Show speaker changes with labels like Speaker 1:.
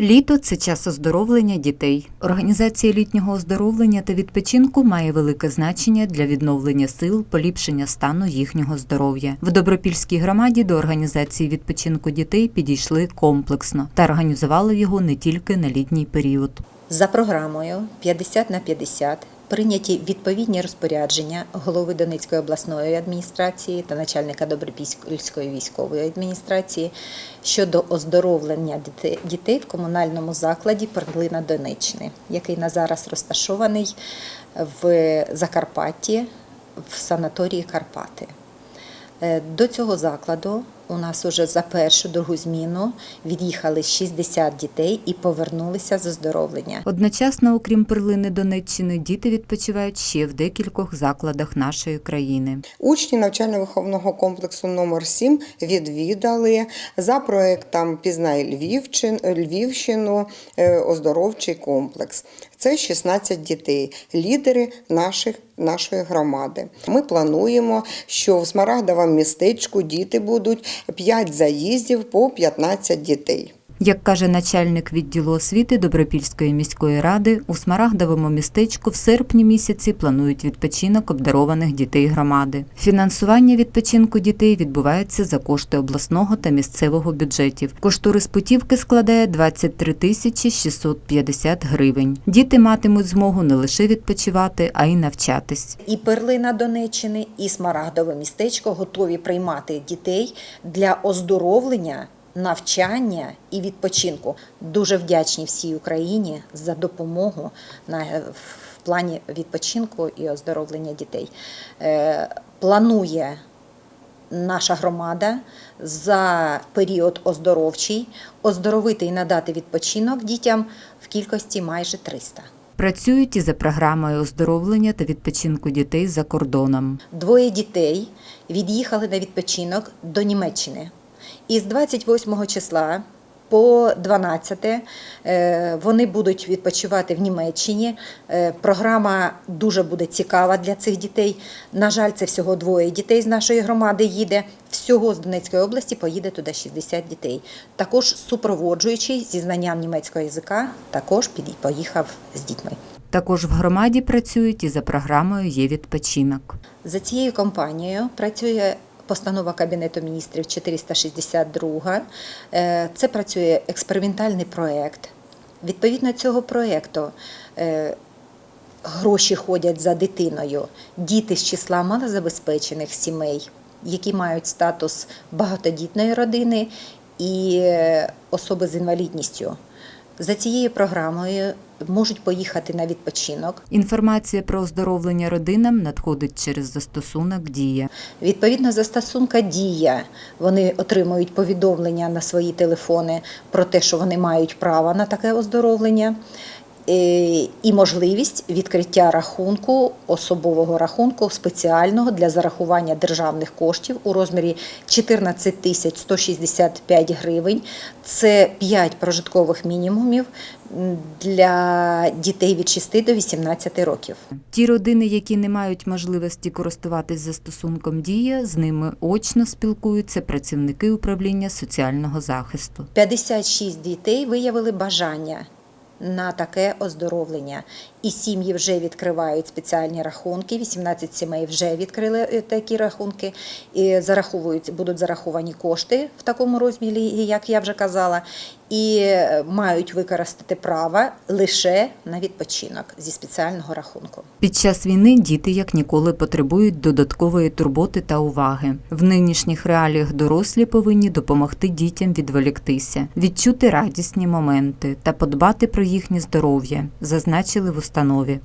Speaker 1: Літо це час оздоровлення дітей. Організація літнього оздоровлення та відпочинку має велике значення для відновлення сил, поліпшення стану їхнього здоров'я. В Добропільській громаді до організації відпочинку дітей підійшли комплексно та організували його не тільки на літній період.
Speaker 2: За програмою 50 на 50 прийняті відповідні розпорядження голови Донецької обласної адміністрації та начальника Добропільської військової адміністрації щодо оздоровлення дітей в комунальному закладі Перлина Донеччини, який на зараз розташований в Закарпатті в санаторії Карпати. Е, До цього закладу у нас уже за першу другу зміну від'їхали 60 дітей і повернулися з оздоровлення.
Speaker 1: Одночасно, окрім перлини Донеччини, діти відпочивають ще в декількох закладах нашої країни.
Speaker 3: Учні навчально-виховного комплексу номер 7 відвідали за проектом Пізнай Львівчин, Львівщину е, оздоровчий комплекс. Це 16 дітей, лідери наших, нашої громади. Ми плануємо, що в Смарагдовому містечку діти будуть 5 заїздів по 15 дітей.
Speaker 1: Як каже начальник відділу освіти Добропільської міської ради, у Смарагдовому містечку в серпні місяці планують відпочинок обдарованих дітей громади. Фінансування відпочинку дітей відбувається за кошти обласного та місцевого бюджетів. Кошторис путівки складає 23 тисячі 650 гривень. Діти матимуть змогу не лише відпочивати, а й навчатись.
Speaker 2: І перлина Донеччини, і Смарагдове містечко готові приймати дітей для оздоровлення, навчання і відпочинку. Дуже вдячні всій Україні за допомогу на в плані відпочинку і оздоровлення дітей. Е, Планує наша громада за період оздоровчий оздоровити і надати відпочинок дітям в кількості майже 300.
Speaker 1: Працюють і за програмою оздоровлення та відпочинку дітей за кордоном.
Speaker 2: Двоє дітей від'їхали на відпочинок до Німеччини. І з 28 числа по 12 е, вони будуть відпочивати в Німеччині. Е, Програма дуже буде цікава для цих дітей. На жаль, це всього двоє дітей з нашої громади їде. Всього з Донецької області поїде туди 60 дітей. Також супроводжуючий зі знанням німецького язика також поїхав з дітьми.
Speaker 1: Також в громаді працюють і за програмою є відпочинок.
Speaker 2: За цією компанією працює постанова Кабінету міністрів 462. Е, Це працює експериментальний проєкт. Відповідно цього проєкту е, гроші ходять за дитиною. Діти з числа малозабезпечених сімей, які мають статус багатодітної родини і е, особи з інвалідністю. За цією програмою можуть поїхати на відпочинок.
Speaker 1: Інформація про оздоровлення родинам надходить через застосунок Дія.
Speaker 2: Відповідно, застосунка дія. Вони отримують повідомлення на свої телефони про те, що вони мають право на таке оздоровлення. Е, І можливість відкриття рахунку, особового рахунку спеціального для зарахування державних коштів у розмірі 14 тисяч 165 гривень. Це 5 прожиткових мінімумів для дітей від 6 до 18 років.
Speaker 1: Ті родини, які не мають можливості користуватись застосунком Дія, з ними очно спілкуються працівники управління соціального захисту.
Speaker 2: 56 дітей виявили бажання на таке оздоровлення. І сім'ї вже відкривають спеціальні рахунки. 18 сімей вже відкрили е, такі рахунки. І зараховують, будуть зараховані кошти в такому розмірі, як я вже казала, і е, мають використати право лише на відпочинок зі спеціального рахунку.
Speaker 1: Під час війни діти як ніколи потребують додаткової турботи та уваги. В нинішніх реаліях дорослі повинні допомогти дітям відволіктися, відчути радісні моменти та подбати про їхнє здоров'я, зазначили в установі.